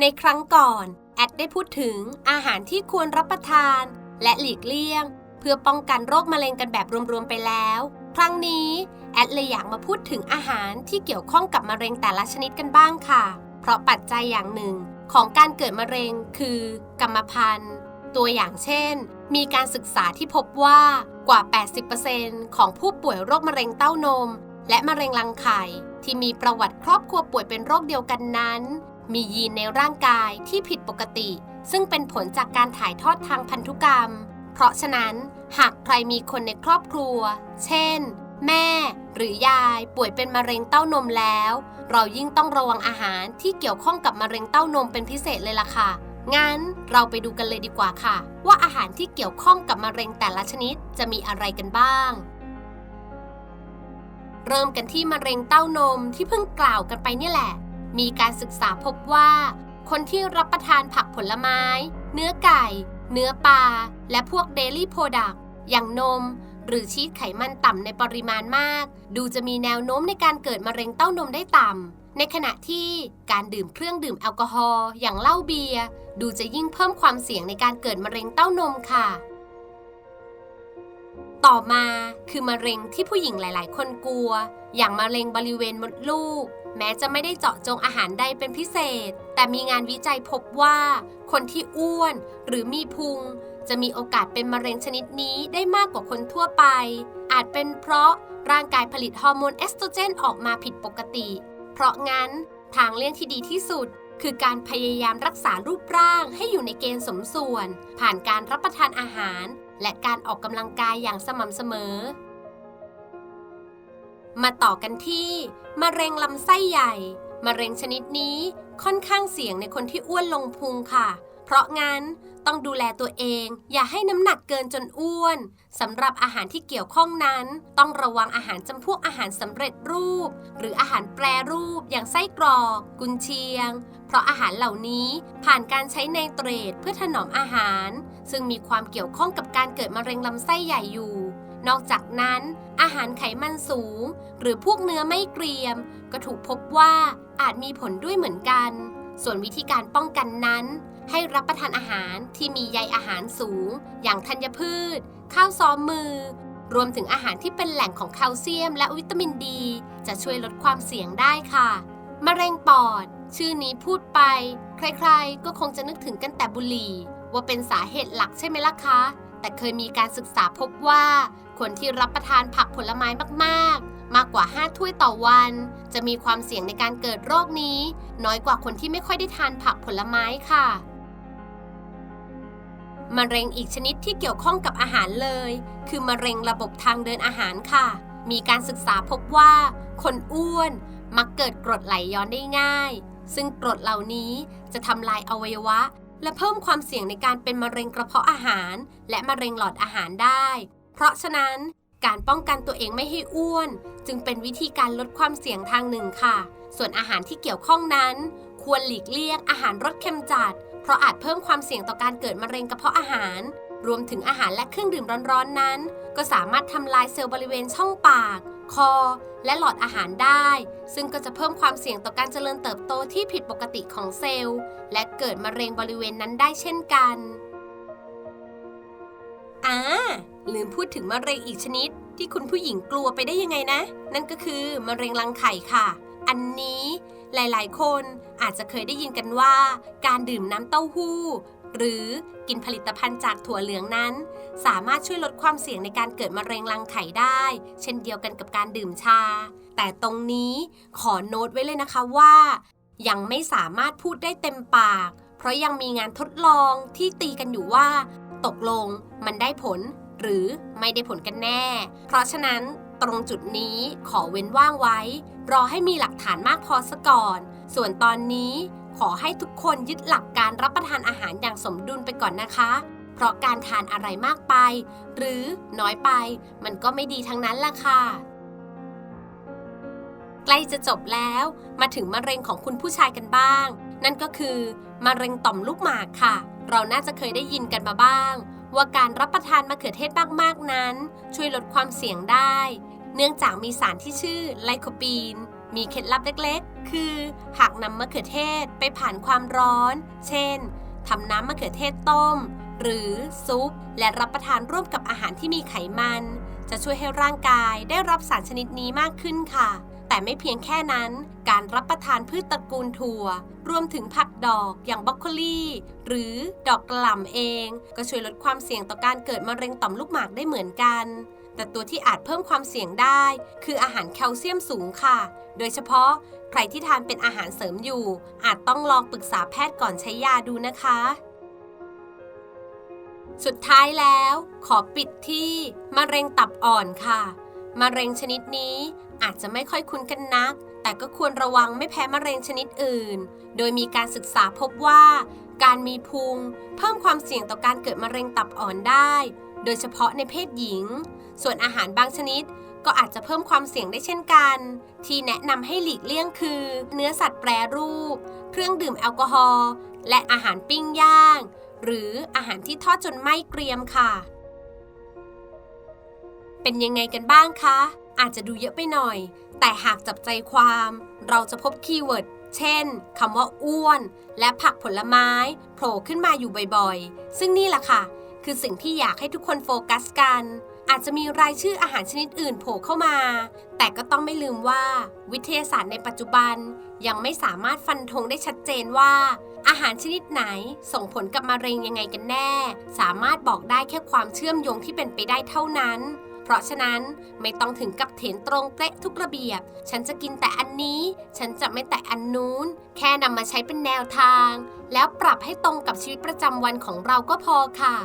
ในครั้งก่อน แอดได้พูดถึงอาหารที่ควรรับประทาน และหลีกเลี่ยง เพื่อป้องกันโรคมะเร็งกันแบบรวมๆไปแล้ว ครั้งนี้แอดเลยอยากมาพูดถึงอาหารที่เกี่ยวข้องกับมะเร็งแต่ละชนิดกันบ้างค่ะ เพราะปัจจัยอย่างหนึ่งของการเกิดมะเร็งคือกรรมพันธุ์ ตัวอย่างเช่น มีการศึกษาที่พบว่ากว่า 80%ของผู้ป่วยโรคมะเร็งเต้านม และมะเร็งรังไข่ที่มีประวัติครอบครัวป่วยเป็นโรคเดียวกันนั้น มียีนในร่างกายที่ผิดปกติ ซึ่งเป็นผลจากการถ่ายทอดทางพันธุกรรม เพราะฉะนั้น หากใครมีคนในครอบครัว เช่น แม่ หรือยายป่วยเป็นมะเร็งเต้านมแล้ว เรายิ่งต้องระวังอาหารที่เกี่ยวข้องกับมะเร็งเต้านมเป็นพิเศษเลยล่ะค่ะ งั้นเราไปดูกันเลยดีกว่าค่ะ ว่าอาหารที่เกี่ยวข้องกับมะเร็งแต่ละชนิดจะมีอะไรกันบ้างเริ่มกันที่มะเร็งเต้านมที่เพิ่งกล่าวกันไปเนี่ยแหละ มีการศึกษาพบว่า คนที่รับประทานผักผลไม้ เนื้อไก่ เนื้อปลา และพวกเดลี่โปรดักต์อย่างนม หรือชีสไขมันต่ำในปริมาณมาก ดูจะมีแนวโน้มในการเกิดมะเร็งเต้านมได้ต่ำ ในขณะที่การดื่มเครื่องดื่มแอลกอฮอล์อย่างเหล้าเบียร์ดูจะยิ่งเพิ่มความเสี่ยงในการเกิดมะเร็งเต้านมค่ะ ต่อมาคือมะเร็งที่ผู้หญิงหลาย ๆ คนกลัว อย่างมะเร็งบริเวณมดลูก แม้จะไม่ได้เจาะจงอาหารใดเป็นพิเศษ แต่มีงานวิจัยพบว่า คนที่อ้วนหรือมีพุง จะมีโอกาสเป็นมะเร็งชนิดนี้ได้มากกว่าคนทั่วไป อาจเป็นเพราะร่างกายผลิตฮอร์โมนเอสโตรเจนออกมาผิดปกติ เพราะงั้นทางเลี่ยงที่ดีที่สุด คือการพยายามรักษารูปร่างให้อยู่ในเกณฑ์สมส่วน ผ่านการรับประทานอาหาร และการออกกำลังกายอย่างสม่ำเสมอ มาต่อกันที่มะเร็งลำไส้ใหญ่ มะเร็งชนิดนี้ค่อนข้างเสี่ยงในคนที่อ้วนลงพุงค่ะ เพราะงั้นต้องดูแลตัวเอง อย่าให้น้ำหนักเกินจนอ้วนสำหรับอาหารที่เกี่ยวข้องนั้น ต้องระวังอาหารจำพวกอาหารสำเร็จรูป หรืออาหารแปรรูปอย่างไส้กรอก กุนเชียง เพราะอาหารเหล่านี้ผ่านการใช้ไนเตรตเพื่อถนอมอาหาร ซึ่งมีความเกี่ยวข้องกับการเกิดมะเร็งลำไส้ใหญ่อยู่ นอกจากนั้น อาหารไขมันสูง หรือพวกเนื้อไม่เกรียม ก็ถูกพบว่าอาจมีผลด้วยเหมือนกัน ส่วนวิธีการป้องกันนั้น ให้รับประทานอาหารที่มีใยอาหารสูง อย่างธัญพืช ข้าวซ้อมมือ รวมถึงอาหารที่เป็นแหล่งของแคลเซียม และวิตามินดี จะช่วยลดความเสี่ยงได้ค่ะมะเร็งปอด ชื่อนี้พูดไป ใครๆ ก็คงจะนึกถึงกันแต่บุหรี่ ว่าเป็นสาเหตุหลักใช่ไหมล่ะคะ แต่เคยมีการศึกษาพบว่า คนที่รับประทานผักผลไม้มากๆ มากกว่า 5 ถ้วยต่อวัน จะมีความเสี่ยงในการเกิดโรคนี้ น้อยกว่าคนที่ไม่ค่อยได้ทานผักผลไม้ค่ะมะเร็งอีกชนิดที่เกี่ยวข้องกับอาหารเลย คือมะเร็งระบบทางเดินอาหารค่ะ มีการศึกษาพบว่า คนอ้วนมักเกิดกรดไหลย้อนได้ง่าย ซึ่งกรดเหล่านี้จะทำลายอวัยวะ และเพิ่มความเสี่ยงในการเป็นมะเร็งกระเพาะอาหาร และมะเร็งหลอดอาหารได้ เพราะฉะนั้นการป้องกันตัวเองไม่ให้อ้วน จึงเป็นวิธีการลดความเสี่ยงทางหนึ่งค่ะ ส่วนอาหารที่เกี่ยวข้องนั้น ควรหลีกเลี่ยงอาหารรสเค็มจัด เพราะอาจเพิ่มความเสี่ยงต่อการเกิดมะเร็งกระเพาะอาหาร รวมถึงอาหารและเครื่องดื่มร้อนๆนั้น ก็สามารถทำลายเซลล์บริเวณช่องปาก คอ และหลอดอาหารได้ ซึ่งก็จะเพิ่มความเสี่ยงต่อการเจริญเติบโตที่ผิดปกติของเซลล์ และเกิดมะเร็งบริเวณนั้นได้เช่นกันอ่าลืมพูดถึงมะเร็งอีกชนิด ที่คุณผู้หญิงกลัวไปได้ยังไงนะ นั่นก็คือมะเร็งรังไข่ค่ะ อันนี้หลายๆ คนอาจจะเคยได้ยินกันว่า การดื่มน้ำเต้าหู้ หรือกินผลิตภัณฑ์จากถั่วเหลืองนั้น สามารถช่วยลดความเสี่ยงในการเกิดมะเร็งรังไข่ได้ เช่นเดียวกันกับการดื่มชา แต่ตรงนี้ขอโน้ตไว้เลยนะคะว่า ยังไม่สามารถพูดได้เต็มปาก เพราะยังมีงานทดลองที่ตีกันอยู่ว่า ตกลงมันได้ผล หรือไม่ได้ผลกันแน่ เพราะฉะนั้นตรงจุดนี้ขอเว้นว่างไว้ รอให้มีหลักฐานมากพอซะก่อน ส่วนตอนนี้ ขอให้ทุกคนยึดหลักการรับประทานอาหารอย่างสมดุลไปก่อนนะคะ เพราะการทานอะไรมากไป หรือน้อยไป มันก็ไม่ดีทั้งนั้นล่ะค่ะ ใกล้จะจบแล้วมาถึงมะเร็งของคุณผู้ชายกันบ้าง นั่นก็คือมะเร็งต่อมลูกหมากค่ะ เราน่าจะเคยได้ยินกันมาบ้าง ว่าการรับประทานมะเขือเทศมากๆนั้น ช่วยลดความเสี่ยงได้ เนื่องจากมีสารที่ชื่อไลโคปีน มีเคล็ดลับเล็กๆ คือ หากนำมะเขือเทศไปผ่านความร้อน เช่นทำน้ำมะเขือเทศต้ม หรือซุป และรับประทานร่วมกับอาหารที่มีไขมัน จะช่วยให้ร่างกายได้รับสารชนิดนี้มากขึ้นค่ะ แต่ไม่เพียงแค่นั้น การรับประทานพืชตระกูลถั่ว รวมถึงผักดอกอย่างบรอกโคลีหรือดอกกล่ำเอง ก็ช่วยลดความเสี่ยงต่อการเกิดมะเร็งต่อมลูกหมากได้เหมือนกัน แต่ตัวที่อาจเพิ่มความเสี่ยงได้ คืออาหารแคลเซียมสูงค่ะ โดยเฉพาะใครที่ทานเป็นอาหารเสริมอยู่ อาจต้องลองปรึกษาแพทย์ก่อนใช้ยาดูนะคะ สุดท้ายแล้ว ขอปิดที่มะเร็งตับอ่อนค่ะ มะเร็งชนิดนี้อาจจะไม่ค่อยคุ้นกันนัก แต่ก็ควรระวังไม่แพ้มะเร็งชนิดอื่น โดยมีการศึกษาพบว่า การมีพุงเพิ่มความเสี่ยงต่อการเกิดมะเร็งตับอ่อนได้ โดยเฉพาะในเพศหญิง ส่วนอาหารบางชนิดก็อาจจะเพิ่มความเสี่ยงได้เช่นกัน ที่แนะนำให้หลีกเลี่ยงคือ เนื้อสัตว์แปรรูป เครื่องดื่มแอลกอฮอล์และอาหารปิ้งย่าง หรืออาหารที่ทอดจนไหม้เกรียมค่ะ เป็นยังไงกันบ้างคะ อาจจะดูเยอะไปหน่อย แต่หากจับใจความ เราจะพบคีย์เวิร์ดเช่นคำว่าอ้วน และผักผลไม้โผล่ขึ้นมาอยู่บ่อยๆ ซึ่งนี่แหละค่ะ คือสิ่งที่อยากให้ทุกคนโฟกัสกัน อาจจะมีรายชื่ออาหารชนิดอื่นโผล่เข้ามา แต่ก็ต้องไม่ลืมว่า วิทยาศาสตร์ในปัจจุบัน ยังไม่สามารถฟันธงได้ชัดเจนว่า อาหารชนิดไหนส่งผลกับมะเร็งยังไงกันแน่ สามารถบอกได้แค่ความเชื่อมโยงที่เป็นไปได้เท่านั้น เพราะฉะนั้นไม่ต้องถึงกับเถนตรงเป๊ะทุกระเบียบ ฉันจะกินแต่อันนี้ ฉันจะไม่แต่อันนู้น แค่นำมาใช้เป็นแนวทาง แล้วปรับให้ตรงกับชีวิตประจำวันของเราก็พอค่ะ